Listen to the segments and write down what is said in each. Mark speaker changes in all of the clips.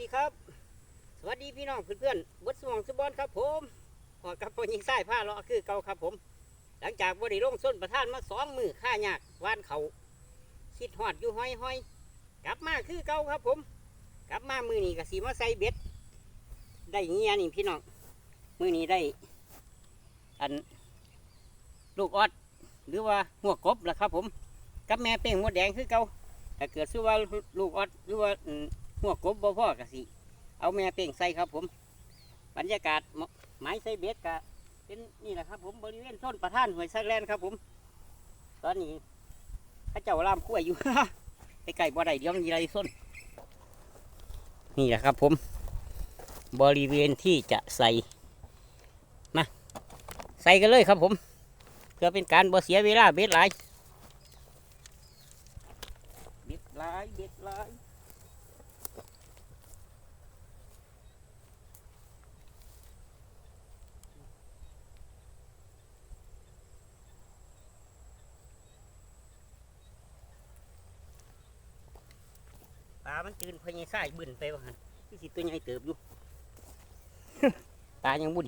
Speaker 1: ดีครับ สวัสดีพี่น้องเพื่อนๆบดสมองสบอนครับผมออกกับพอยิงไส้ผ้าเลาะคือเก่าครับผม หลังจากบริลงส้นประทานมาสองมือข้ายากวานเขาคิดหอดอยู่ห้อยห้อยกลับมาคือเก่าครับผม กลับมามือนี้ก็สีมาใส่เบ็ด ได้เงี้ยนี่พี่น้องมือนี้ได้ อันลูกออดหรือว่าหัวกบล่ะครับผม กับแม่เป้งมดแดงคือเก่าถ้าเกิดสู้ว่าลูกออดหรือว่า หัวกบบ่พ่อกะสิ เอาแม่เป้งใส่ครับผม บรรยากาศไม้ใส่เบ็ดกะเป็นนี่แหละครับผมบริเวณต้นประท่านหวยซักแลนครับผม ตอนนี้ข้าเจ้าล่ามขั้วอยู่ ไปไก่บ่ได้เดี๋ยวมีอะไรส้น นี่แหละครับผม บริเวณที่จะใส่มาใส่กันเลยครับผม เพื่อเป็นการบ่เสียเวลาเบ็ดหลายเบ็ดหลายเบ็ดหลาย ปลา มันตื่นพยายไส้บึนไปว่าหันที่สิตัวใหญ่เติบอยู่ ตายังบุญ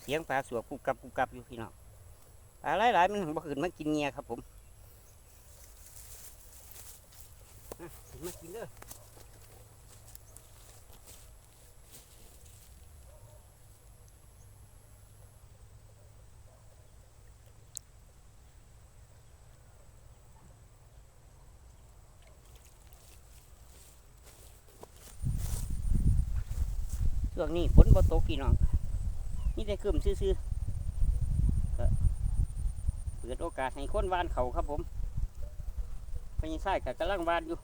Speaker 1: เสียงปลาสวบกุบกับกุบกับอยู่พี่น้องปลาหลายๆมันบ่ขึ้นมากินเงียครับผมอะขึ้นมากินเด้อ ช่วงนี้ฝนบ่ตกพี่น้องนี่ได้คืมซื่อๆก็เปิดโอกาสให้คนวานเขาครับผมพญายไส้กับกำลังวานอยู่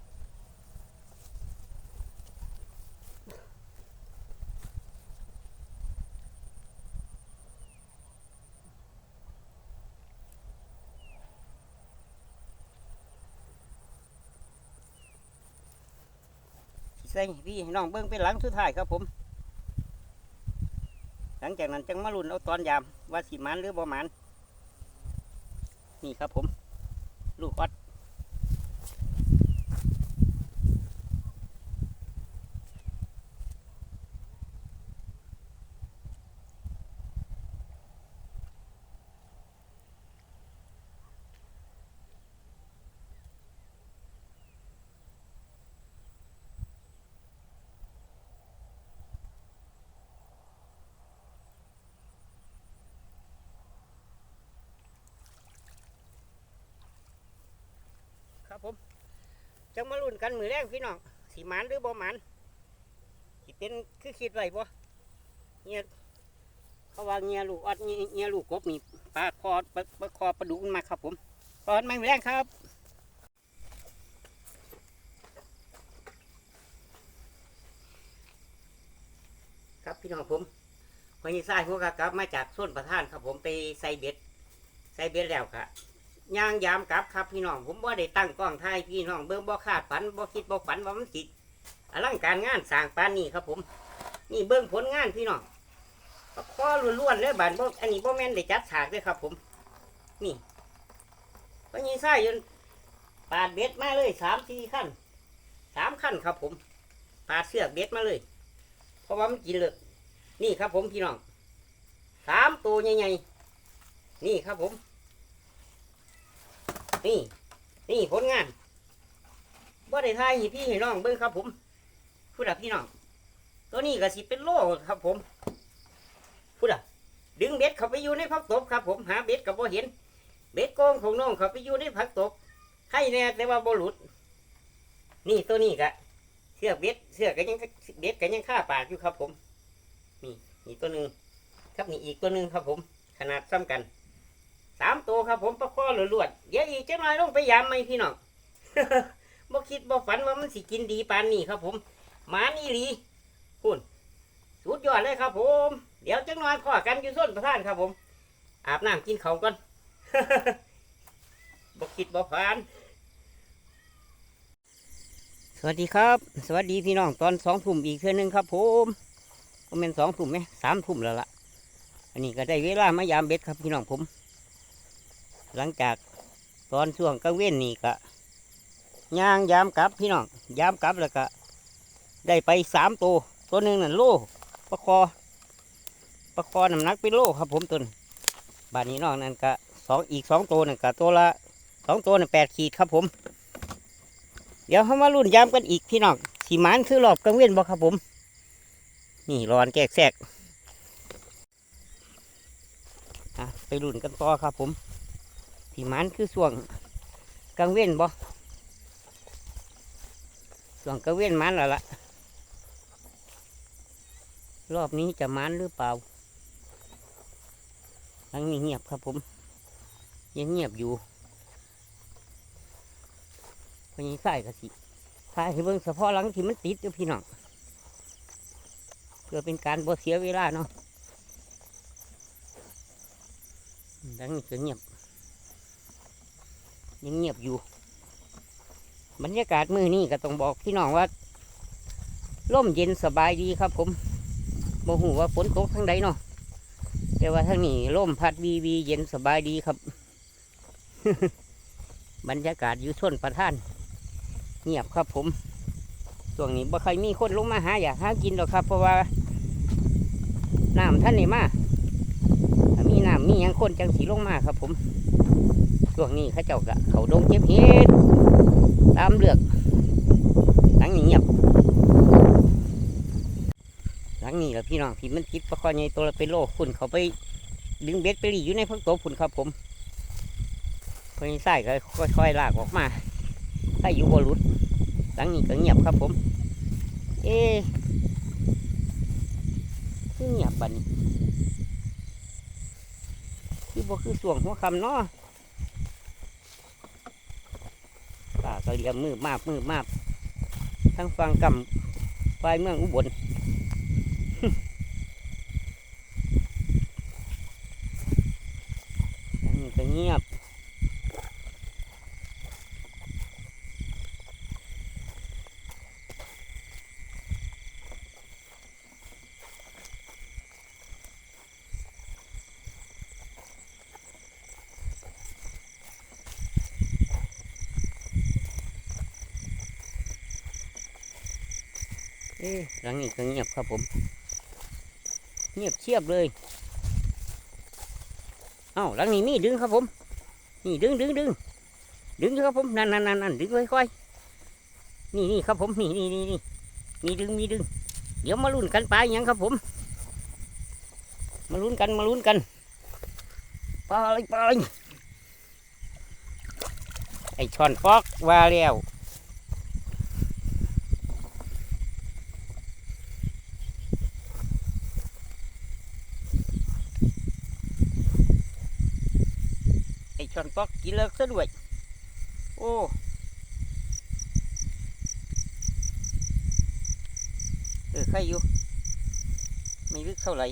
Speaker 1: ใส่พี่น้องเบิ้งเป็นหลังสุดท้ายครับผม งจากนั้นจังมาลุนเอาตอนยามว่าสีมันหรือบ่มันนี่ครับผม ลูกออด จังมาลุ้นกันมือแรกพี่น้องสิหมันหรือบ่มันสิเป็นคือคิดไว้บ่เนี่ยเขาว่าเงียลูกออดเงียลูกกบนี่ปลาคอปลาคอปลาดุกมันมาครับผมตอนไม่มือแรกครับครับพี่น้องผมพอยี่ทรายพวกกลับมาจากส้นประท่านครับผมไปใส่เบ็ดใส่เบ็ดแล้วครับ ย่างยามกลับครับพี่น้อง ผมบ่ได้ตั้งกล้องถ่ายพี่น้อง เบิ่งบ่คาดฝันบ่คิดบ่ฝันว่ามันสิอลังการงานสร้างปานนี้ครับผม นี่เบิ่งผลงานพี่น้องข้อล้วนๆเลยบานบ่อันนี้บ่แม่นได้จัดฉากเลยครับ ผม นี่พอยี่ทรายจนปาดเบ็ดมาเลยสามสี่ขั้นสามขั้นครับ ผม ปาดเสือกเบ็ดมาเลย เพราะว่ามันกินเลยนี่ครับผมพี่น้องสามตัวใหญ่ๆนี่ครับผม นี่ นี่ผลงานว่าได้ทายให้พี่ให้น้องเบิ้งครับ ผมพูดอะพี่น้อง ตัวนี้ก็สิเป็นโล่ครับ ผมพูดอะดึงเบ็ดเข้าไปอยู่ในผักตบครับ ผมหาเบ็ดกับบ่เห็น เบ็ดโกงของน้องเข้าไปอยู่ในผักตบให้แน่แต่ว่าบ่หลุด นี่ตัวนี้กะเสือกเบ็ดเสือกก็ยังเบ็ดก็ยังฆ่าปากอยู่ครับ ผมนี่นี่ตัวหนึ่งครับนี่อีกตัวหนึ่งครับ ผม ขนาดซ้ำกัน สามตัวครับ ผมประคอหลวดๆเดี๋ยวอีกจะน้อยลงไปยามไหมพี่น้องบ่คิดบ่ฝันว่ามันสิกินดีปานนี้ครับ ผมหมานี่หลีคุณสุดยอดเลยครับ ผม เดี๋ยวจังน้อยพอกันอยู่ส้นประทานครับ ผม อาบน้ำกินเขาก่อนบ่คิดบ่ฝันสวัสดีครับ สวัสดีพี่น้องตอนสองทุ่มอีกเทื่อหนึ่งครับ ผมก็เป็นสองทุ่มไหมสามทุ่มแล้วล่ะ อันนี้ก็ได้เวลามายามเบ็ดครับพี่น้องผม หลังจากตอนช่วงกลางเว้นนี่ก็ย่างยามกลับพี่น้องยามกลับแล้วก็ ได้ไปสามตัวตัวหนึ่งนั่นโลปลาคอปลาคอน้ำหนักเป็นโลครับผมตัวนึงบานนี้น้องนั่นก็สองอีกสองตัวนั่นก็ตัวละสองตัวนั่นแปดขีดครับผม เดี๋ยวเขามารุ่นยามกันอีกพี่น้องสีมันคือรอบกลางเว้นบ่ครับผม นี่ร้อนแกกแซกไปรุ่นกันต่อครับผม สีมันคือส่วงกลางเว้นบ่ส่วงกลางเว้นมันแล้วล่ะ รอบนี้จะมันหรือเปล่าทางนี้เงียบครับผม ยังเงียบอยู่พอยังใส่กระสิทายให้เบิ่งเฉพาะหลังที่มันติดอยู่พี่น้องเพื่อเป็นการบ่เสียเวลาเนาะดังนี้ก็เงียบ ยังเงียบอยู่ บรรยากาศมือนี้ก็ต้องบอกพี่น้องว่าร่มเย็นสบายดีครับผมโมหูว่าฝนตกทางใดเนาะแต่ว่าทางนี้ร่มพัดวีวีเย็นสบายดีครับ บรรยากาศอยู่ส่วนประท่าน เงียบครับผมช่วงนี้บ่ใครมีคนลงมาหาอยากหากินหรอกครับ เพราะว่าน้ำท่านนี่มาถ้ามีน้ำมีหยังคนจังสีลงมาครับผม ช่วงนี้เขาเจ้ากะเขาดงเก็บเห็ดตามเลือกหลังนี้เงียบหลังนี้แหละพี่น้องพี่มันติดประคอใหญ่ตัวละเป็นโลคุณเขาไปดึงเบ็ดไปหลีอยู่ในพักโตคุณครับผมคนนี้ใส่ก็ค่อยๆลากออกมาถ้าอยู่บรุษหลังนี้ก็เงียบครับผม เอ๊เงียบบัดนคือบ่คือส่วงหัวคำเนาะ ป่าก็เรียมมือมากมือมากทั้งฟังกำปลายเมืองอุบลหลังนี้ก็เงียบ เอ๊ะหลังนี้ก็เงียบครับผม เงียบเชียบเลย เอ้าหลังนี้มีดึงครับผม นี่ดึงดึงดึงดึงครับผม นั่นนั่นนั่นนั่นดึงค่อยๆนี่นี่ครับผม นี่นี่นี่นี่มีดึงมีดึง เดี๋ยวมาลุ้นกันปลาอหยังครับผม มาลุ้นกันมาลุ้นกันปลาอะไรปลาอะไรไอช่อนฟอกว่าแล้ว อช่อนฟอกกินเลิกซะด้วย โอ้เออใครอยู่ ไม่ลึกเท่าไหร่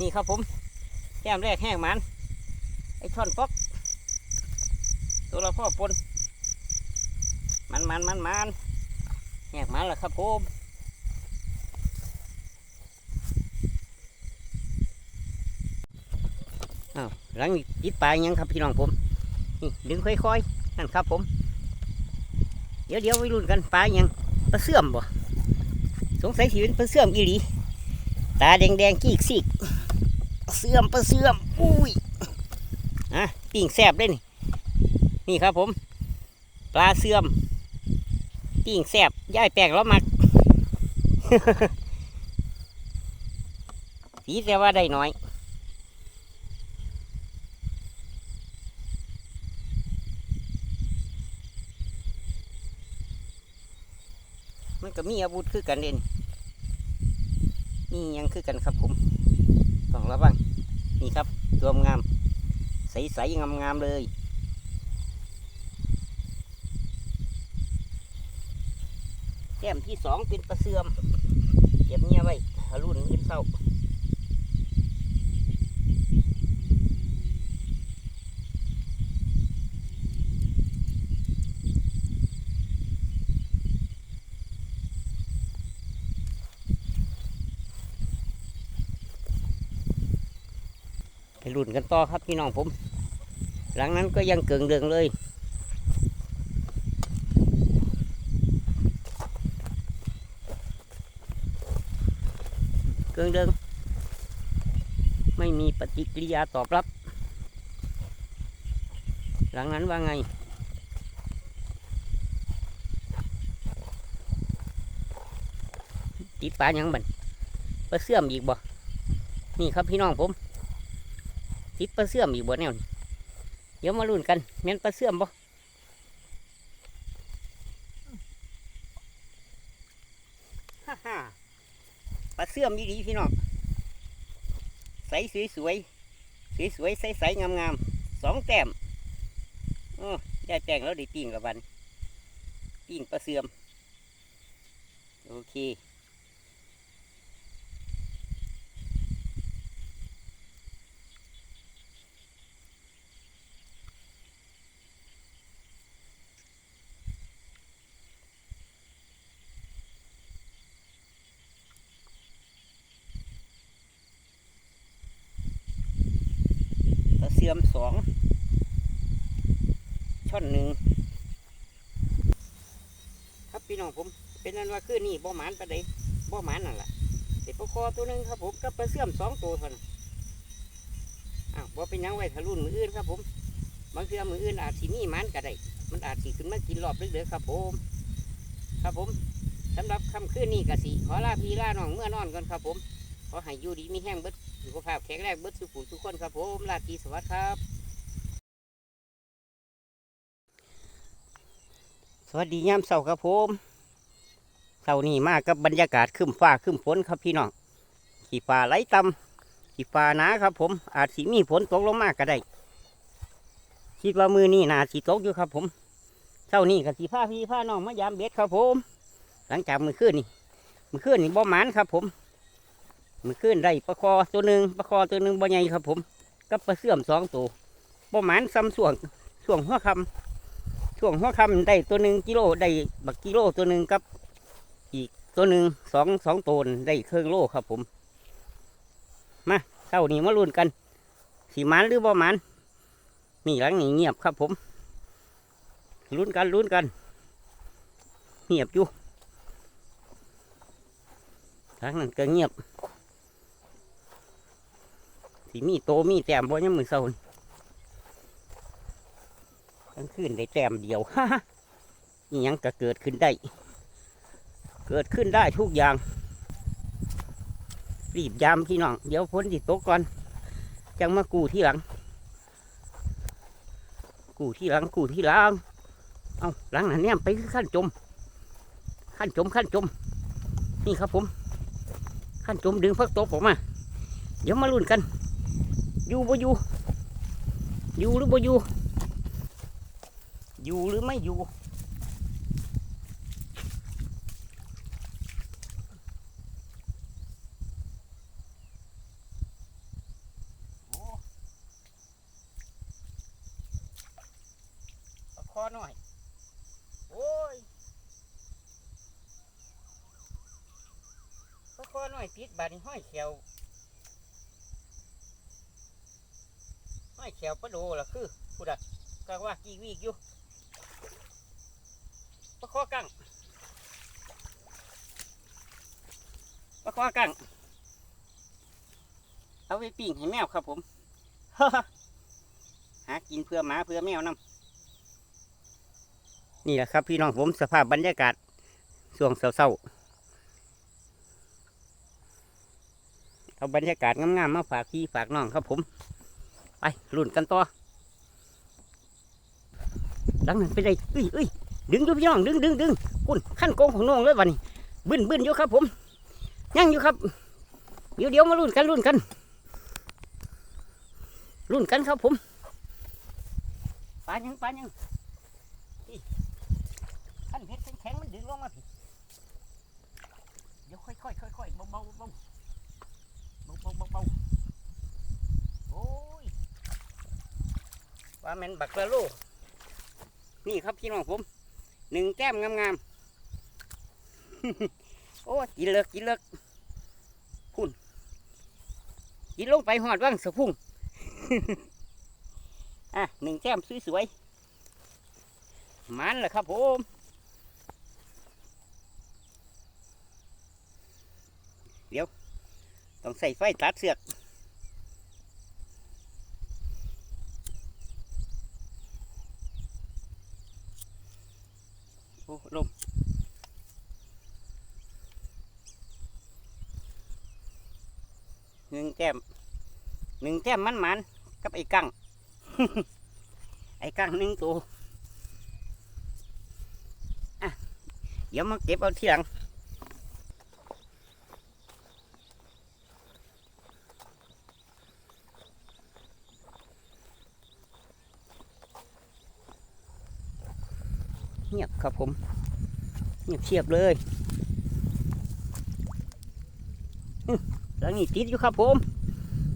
Speaker 1: นี่ครับผมแก้มแรกแห้งมัน ไอช่อนฟอก ตัวละพ่อปนมันมันมันมันแหกมันละครับผม อ้าวหลังนี้ติดปลายยังครับพี่น้องผมนี่ดึงค่อยๆนั่นครับผม เดี๋ยวเดี๋ยวไปรุ่นกันปลายังปลาเสื่อมบ่สงสัยสิเป็นปลาเสื่อมอีหลีตาแดงแดงๆกีกซีกเสื่อมปลาเสื่อมอุ้ยอะปิ่งแซบเลยนี่นี่ครับผม ปลาเสื่อมปิ่งแซบย่ายแปลงแล้วมักสีแต่ว่าได้น้อย ก็มีอาวุธคือกันเด่นนี่ยังคือกันครับผมต้องระวังนี่ครับตัวงาม ใสๆงามๆเลยแก้มที่สองเป็นประเสื่อมเก็บเงี้ยไว้รุ่นอื่นเศร้า รุ่นกันต่อครับพี่น้องผม หลังนั้นก็ยังเกิงเดืองเลย เกิงเดืองไม่มีปฏิกิริยาตอบรับ หลังนั้นว่าไงติดปลาหยังบันปลาเสื่อมอีกบ่ นี่ครับพี่น้องผม ติดปลาเสื่อมอีกบ่แนวนี้เดี๋ยวมาลุ้นกันแม่นปลาเสื่อมบ่ฮ่าฮ่าปลาเสื่อมดีพี่น้องใสสวยๆสวยๆใสๆงามๆสองแต้มโอ้ได้แต่งแล้วได้ปิ้งกับวันปิ้งปลาเสื่อม โอเค ตะเสื่อมสองช่อนหนึ่งครับพี่น้ องผม เป็นนั้นว่าคือนี่บ่หมานปะเดบ่หมานนั่นแหละเด็กปลาคอตัวนึงครับผมกับปลาเสื่อมสองตัวเท่านั้นอ้าวบ่เป็นยังไว้ทะลุนมืออื่นครับผมบางเทื่อมืออื่นอาจสิมีหมานก็ได้ มันอาจสิขึ้นมากินรอบเดือๆครับผม ครับผมสำหรับคำคืนนี้กสิขอลาพี่ลาน้องเมื่อนอนก่อนครับผม ขอให้อยู่ดีมีแห้งเบิดสุขภาพแข็งแรงเบิดสุขุทุกคนครับผมลาตีสวัสดิ์ครับ สวัสดียามเสาร์ครับผม เสานี้มากับบรรยากาศครึมฟ้าครึมฝนครับพี่น้องขี่ฟ้าไหลต่ำขี่ฟ้าหนาครับ ผมอาจสิมีฝนตกลงมากก็ได้คิดว่ามือนี่นาสีตกอยู่ครับ ผมเช้านี้กับสีผ้าพี่ผ้าน้องมายามเบ็ดครับ ผม หลังจากมือขึ้นนี่มือขึ้นนี่บ่หมานครับ ผมมือขึ้นได้ปลาคอตัวหนึ่งปลาคอตัวหนึ่งบ่ใหญ่ครับ ผมกับปลาเสื่อมสองตัวประมาณซ้ำส่วงช่วงหัวคำช่วงหัวคำได้ตัวหนึ่งกิโลได้บักกิโลตัวหนึ่งกับ อีกตัวหนึ่งสองสองตัวได้เครื่องโลครับผม มาเท่านี้มาลุ้นกัน สีมันหรือบ่มันนี่หลังนี้เงียบครับผมลุ้นกันลุ้นกัน เงียบอยู่หลังนั้นก็เงียบสีมีโตมีแต้มบ่ยังมือเศร้านี่กลางคืนได้แต้มเดียวฮ่านี่ยังก็เกิดขึ้นได้ เกิดขึ้นได้ทุกอย่าง รีบยามพี่น้อง เดี๋ยวพ้นติตกก่อน จังมากูที่หลัง กูที่หลังกูที่หลัง เอาหลังนั้นเนี่ยไปขั้นจม ขั้นจมขั้นจม นี่ครับผม ขั้นจมดึงพักตบออกมา เดี๋ยวมาลุ้นกัน อยู่บ่อยู่ อยู่หรือบ่อยู่ อยู่หรือไม่อยู่ โอ้ปลาคอหน่อย โอ้ยปลาคอ หน่อยติดบาดนห้อยเขียวไม่แขวปลาโดล่ะคือพูดอะก็ว่ากีวีกอยู่ปลาคอกังปลาคอกังเอาไปปิ้งให้แมวครับผมหากินเพื่อหมาเพื่อแมวนำนี่แหละครับพี่น้องผมสภาพบรรยากาศช่วงเศร้าๆ เอาบรรยากาศงามๆมาฝากพี่ฝากน้องครับผม ไปลุ่นกันต่อดังนั้นไปได้เอ้ยเอ้ยดึงดูพี่องดึงดึงดึงคุณขั้นโกงของน้องเลยวันนี้บึ้นบึ้นอยู่ครับผมยั่งอยู่ครับ เดี๋ยวเดี๋ยวมาลุ่นกันลุ่นกันลุ่นกันครับผมปลายังปลายังขั้นเพชรแข็งมันดึงลงมาพี่เดี๋ยวค่อยค่อยค่อยค่อยๆเบาเบาเบา บกเบาโอ้ยว่าแมนบักละโลนี่ครับพี่น้องผมหนึ่งแก้มงามๆ โอ้กินเลิกกินเลิกพุ่นกินลงไปหอดว่างสะพุ่ง อะหนึ่งแต้มสวยๆมันแหละครับผมเดี๋ยว ต้องใส่ไฟตัดเสือกโอ้ลมหนึ่งแต้มหนึ่งแต้มมันมันๆกับไอ้กังไอ้กังหนึ่งตัวอะเดี๋ยวมาเก็บเอาทีหลังเงียบ ครับผมเงียบเชียบเลยแล้วนี่ติดอยู่ครับผม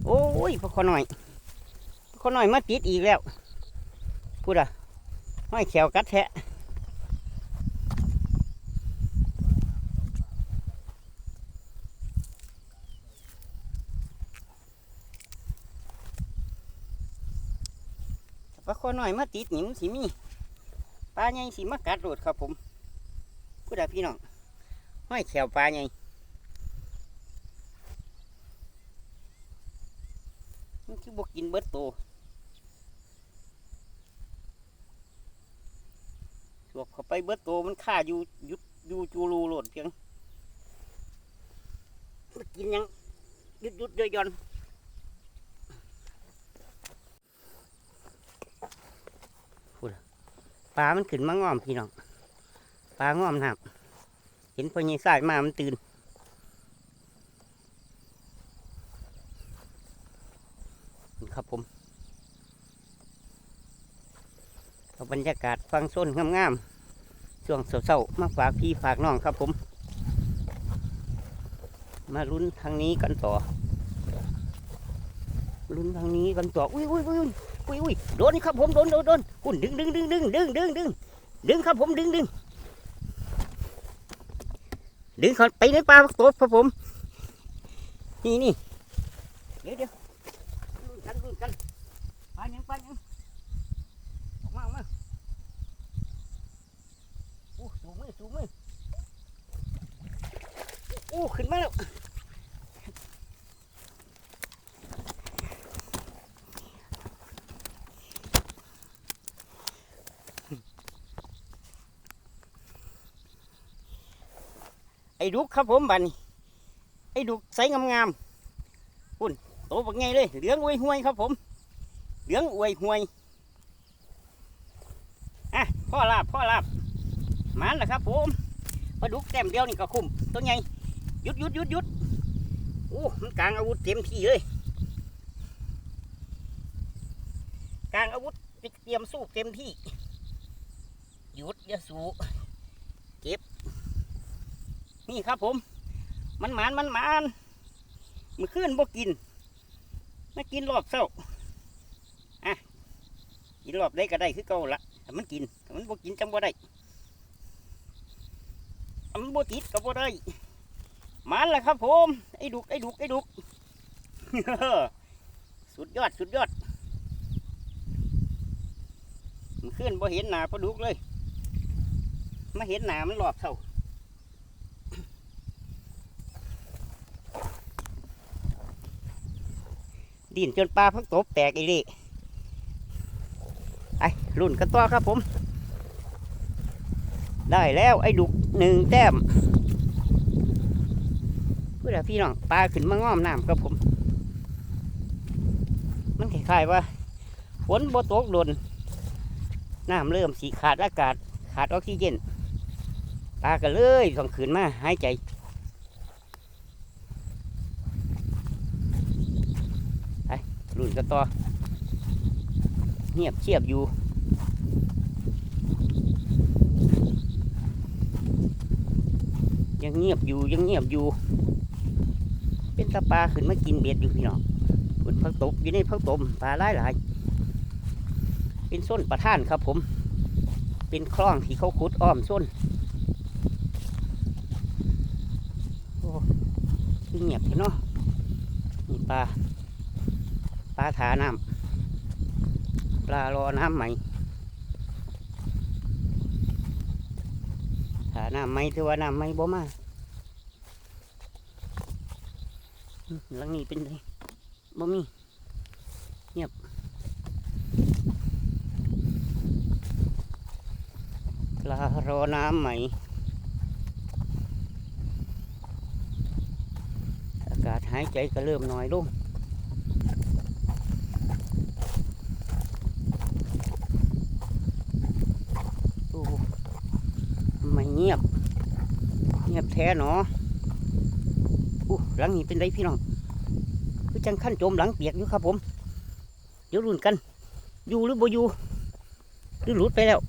Speaker 1: โอ้ยพอขอหน่อยพอขอหน่อยมาติดอีกแล้ว พูดอะห้อยแขวกัดแทะปลาคอหน่อยมาติดหนิมสิมี ปลาใหญ่สิมากัดโดดครับผมพูดอะพี่น้องห้อยแขวปลาใหญ่มันคือบกินเบิดโตสวบเข้าไปเบิดโตมันฆ่าอยู่ยุดอยู่จูรูโหลดเพียงมันกินยังยุดยุดเดยยอนพูดอะ ปลามันขึ้นมางอมพี่น้องปลางอมน้ำเห็นพอยีสายมามันตื่นครับผมเอบรรยากาศฟังส้นงามๆช่วงเศร้าๆมาฝากพี่ฝากน้องครับผม มาลุ้นทางนี้กันต่อลุ้นทางนี้กันต่ออุ้ยอุ้ยอุ้ย อุ้ยอุ้ยโดนครับผมโดนโดนโดนคุณดึงดึงดึงดึงดึงดึงดึงดึงครับผมดึงดึงดึงเขาไปในป่าตัวครับผม นี่นี่เดี๋ยวเดี๋ยวลุ้นกันลุ้นกันไปยังไปยังออกมาออกมาโอ้สูงมือสูงมือโอ้ขึ้นมาแล้ว ไอ้ดุกครับผมบัดนไอ้ดุกใสงามๆปุ่นโตแบักไงเลยเหลืองอวยห่วยครับผม เหลืองอวยห่วยอะพ่อลาบพ่อลาบมันแหละครับผมปลาดุกแต้มเดียวนี่ก็คุ้มตัวใหยุดหยุดหยุดหยุดโอ้มันกลางอาวุธเต็มที่เลยกลางอาวุธเตรียมสู้เต็มที่หยุดอย่าสู้ นี่ครับผม มันหมานมันหมานมือขึ้นบ่กินมากินรอบเศร้าอะกินรอบได้ก็ได้คือเก่าละแต่มันกินแต่มันบ่กินจังบ่ได้มันบ่ติดก็บ่ได้มันแหละครับผมไอ้ดุกไอ้ดุกไอ้ดุกสุดยอดสุดยอดมันขึ้นบ่เห็นหนาปลาดุกเลย มาเห็นหนามันหลอบเท่า ดินจนปลาพักตบแตกอีเล่ไอ้รุ่นกันต่อครับผม ได้แล้วไอ้ดุกหนึ่งแต้มเพื่อพี่น้องปลาขึ้นมาง้อมน้ำครับผม มันคล้ายๆว่าฝนบ่ตกโดนน้ำเริ่มสีขาดอากาศ ขาดออกซิเจนปลาก็เลยต้องขึ้นมาหายใจไปรุ่น กันต่อเงียบเชียบอยู่ยังเงียบอยู่ยังเงียบอยู่ เป็นตาปลาขึ้นมากินเบ็ดอยู่พี่น้องคุณพักตบอยู่ในพักตมปลาหลายหลายเป็นส้นประท่านครับผม เป็นคลองที่เขาขุดอ้อมส้นโอ้คือเงียบเนาะนี่ปลา ปลาถาน้ำปลารอน้ำใหม่ถาน้ำใหม่ถือว่าน้ำใหม่บ่มาหลังนี้เป็นไงบ่มีเงียบปลารอน้ำใหม่อากาศหายใจก็เริ่มน้อยลง โอ้ไม่เงียบ เงียบแท้เนาะอู้หลังนี้เป็นไรพี่น้องคือจังขั้นโจมหลังเปียกอยู่ครับผม เดี๋ยวรุ่นกัน อยู่หรือบ่อยู่หรือหลุดไปแล้ว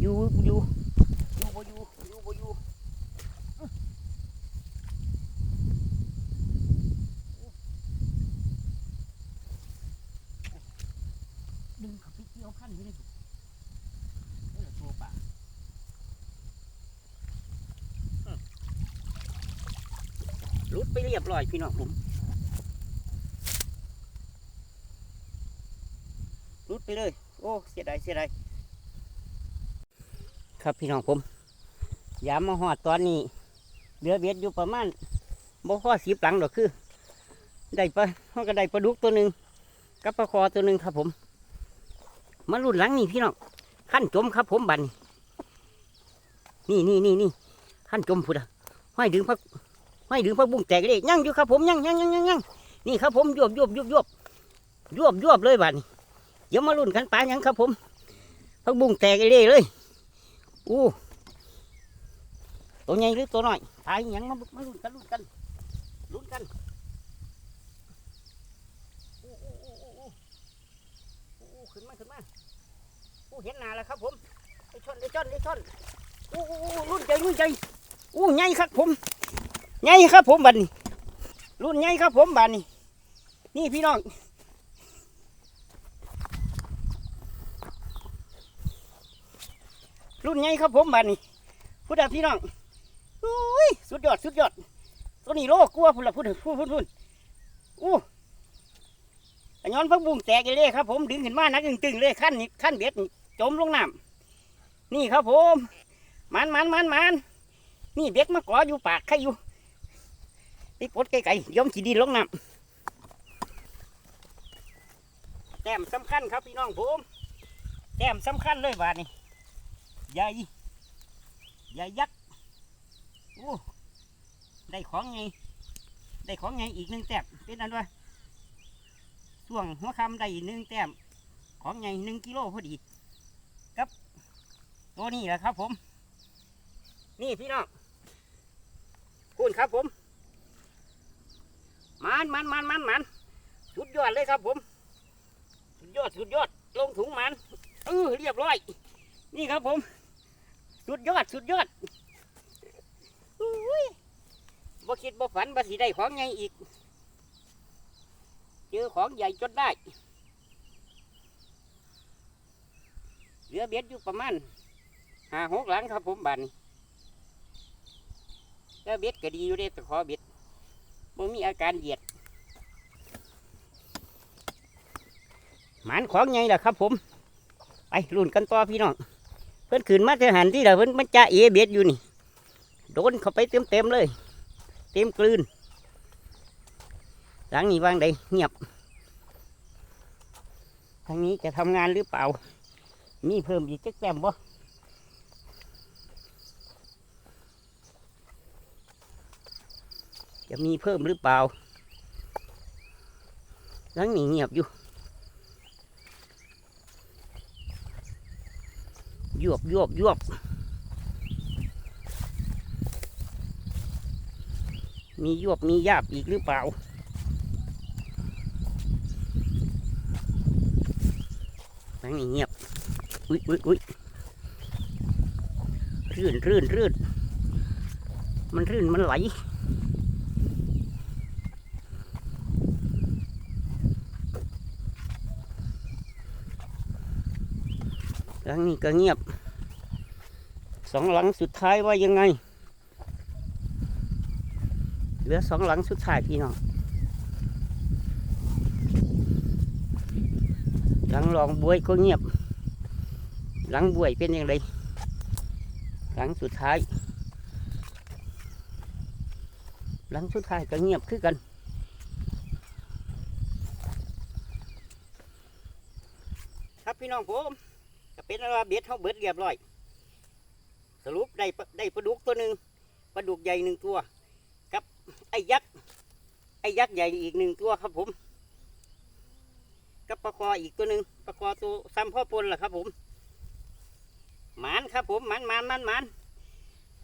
Speaker 1: อยู่บ่อยู่ อยู่บ่อยู่ ดึงเขาไปเกี่ยวพันอยู่นี่เออตัวป่าอืมหลุดไปเรียบร้อย พี่น้องผมหลุดไปเลย โอ้เสียดายเสียดายครับพี่น้องผมยามมาหอดตอนนี้เหลือเบ็ดอยู่ประมาณบ่พอสิบหลังดอกคือ ได้ปลาเขาก็ได้ปลาดุกตัวหนึ่งกับปลาคอตัวหนึ่งครับผม มารุ่นหลังนี่พี่น้องขั้นจมครับผมบันนี่นี่นี่นี่ขั้นจมพุดอะห้อยดึงพัก ห้อยดึงพักบุ้งแตกเลยยั่งอยู่ครับผมยั่งยั่งยั่งยังยังนี่ครับผมยวบยวบยวบยวบยวบยวบเลยบัดนี้เดี๋ยวมารุ่นกันปลายังครับผมพักบุ้งแตกเลยเลยอู้ตัวใหญ่หรือตัวน้อยตายยังมามารุ่นกันรุ่นกันรุ่นกันอู้อู้อู้อู้อู้อู้ขึ้นมาขึ้นมาอู้เห็นหนาแล้วครับผมไอ้ช่อนไอ้ช่อนไอ้ช่อนอู้อู้อู้รุ่นใจรุ่นใจอู้ใหญ่ครับผม ใหญ่ครับผมบัดนี้ รุ่นใหญ่ครับผมบัดนี้ นี่พี่น้องรุ่นใหญ่ครับผมบัดนี้พูดอะพี่น้องอุ้ยสุดยอดสุดยอดตัวนี้โลกกลัวพูดละพูดพูดพูดพูดอู้ย้อนพักบุ้งแตกเลยครับผมดึงขึ้นมานักตึงๆเลยขั้นนี้ขั้นเบ็ดจมลงน้ำนี่ครับผมมันมันมันมันนี่เบ็กมาก่ออยู่ปากใครอยู่ ไอ้ปดไก่ๆย่อมขีดินลงน้ำแต้มสำคัญครับพี่น้องผมแต้มสำคัญเลยบานี่ใหญ่ใหญ่ยักษ์โอ้ได้ของไงได้ของไงอีกหนึ่งแต้มเป็นอันว่าช่วงหัวคำได้หนึ่งแต้มของไงหนึ่งกิโลพอดีกับ ตัวนี้แหละครับผม นี่พี่น้องคุณครับผม มันมันมันมันมันสุดยอดเลยครับผม สุดยอดสุดยอดลงถุงมันเออเรียบร้อย นี่ครับผม สุดยอดสุดยอดอุ้ยบ่คิดบ่ฝันบ่สิได้ของใหญ่อีก เจอของใหญ่จนได้ เหลือเบ็ดอยู่ประมาณห้าหกหลังครับผมบันแล้วเบ็ดก็ดีอยู่เด้แต่ขอเบ็ด บ่มีอาการเหยียดหมันของไงล่ะครับ ผม ไปรุ่นกันต่อพี่น้อง เพิ่อนขืนมาเทหันที่ละเพิ่อนมันจะเอเบ็ดอยู่นี่ โดนเข้าไปเต็มเต็มๆเลย เต็มกลืน หลังนี้วางใดเงียบ ทางนี้จะทำงานหรือเปล่า มีเพิ่มอีกจักแต้มบ่ จะมีเพิ่มหรือเปล่าหลังนี้เงียบอยู่ยวบยวบยวบมียวบมียาบอีกหรือเปล่าหลังนี้เงียบ อุ้ยอุ้ยอุ้ยรื่นรื่นรื่นมันรื่นมันไหล หลังนี้ก็เงียบ สองหลังสุดท้ายว่ายังไง เหลือสองหลังสุดท้ายพี่น้องหลังรองบวยก็เงียบ หลังบวยเป็นยังไงหลังสุดท้าย หลังสุดท้ายก็เงียบคือกันครับพี่น้องผม เป็นว่าเบ็ดเขาเบิดเรียบร้อย สรุปได้ได้ปลาดุกตัวหนึ่งปลาดุกใหญ่หนึ่งตัวกับไอ้ยักษ์ไอ้ยักษ์ใหญ่อีกหนึ่งตัวครับผมกับปลาคออีกตัวหนึ่งปลาคอตัวซ้ำพ่อปนล่ะครับผมหมานครับผมหมานหมานหมานหมาน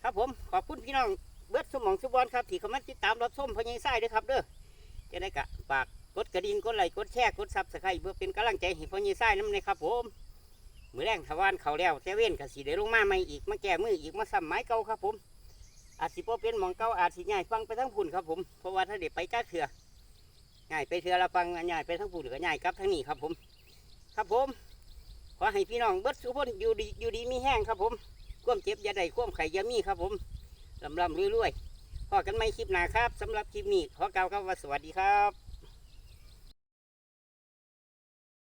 Speaker 1: ครับผมขอบคุณพี่น้องเบิดสมองสุบอลครับที่เข้ามาติดตามรับชมพญายไส้ด้วยครับเด้อจะได้กะฝากกดกระดิ่งกดไลค์กดแชร์กดซับสไครต์เพื่อเป็นกำลังใจให้พญายไส้น้ำในครับผม มือแรงทวานเขาแล้วแต่เว้นกับสีได้ลงมาใหม่อีกมาแก้มืออีกมาซ้ำไม้เก่าครับผมอาจสิบ่เป็นหมองเก่าอาจสิง่ายฟังไปทั้งพุ่นครับผมเพราะว่าถ้าเด็กไปจ้าเถื่อง่ายไปเถื่อละฟังง่ายไปทั้งพุ่นก็ง่ายกลับทั้งนี้ครับผม ครับผมขอให้พี่น้องเบิดสุขคนอยู่ดีอยู่ดีมีแห้งครับผมควมเจ็บย่าได้ควมไข่ยามีครับผมลำลำรวยๆพอกันไม่คลิปหนาครับสำหรับคลิปนี้ขอกล่าวคำว่าสวัสดีครับ